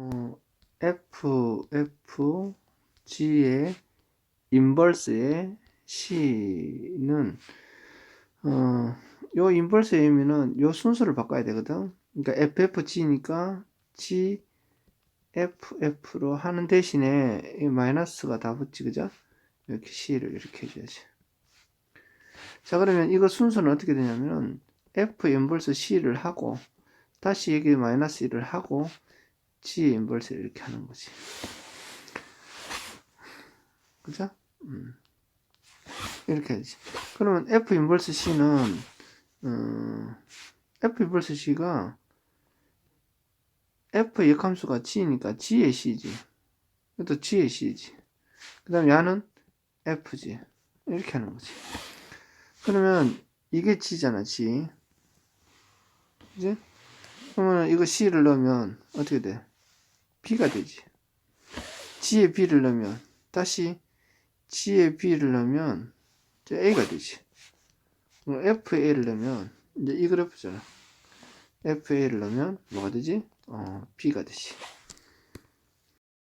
어, F, F, G의 인버스의 C는 어, 요 인버스의 의미는 요 순서를 바꿔야 되거든. 그러니까 FFG니까 G, FF로 하는 대신에 이 마이너스가 다 붙지, 그죠? 이렇게 C를 이렇게 해줘야지. 자, 그러면 이거 순서는 어떻게 되냐면은 F 인버스 C를 하고 다시 여기 마이너스 1을 하고 G 인버스를 이렇게 하는 거지. 그죠? 음. 이렇게 하지. 그러면 F 인버스 C는 음, F 인버스 C가 F 역함수가 G니까 G의 C지. 이것도 G의 C지. 그 다음 야는 F지. 이렇게 하는 거지. 그러면 이게 G잖아, G. 그지? 그러면 이거 C를 넣으면 어떻게 돼? B가 되지. G에 B를 넣으면 다시 G에 B를 넣으면 이제 A가 되지. FA를 넣으면 이제 이 그래프잖아. FA를 넣으면 뭐가 되지? 어, B가 되지.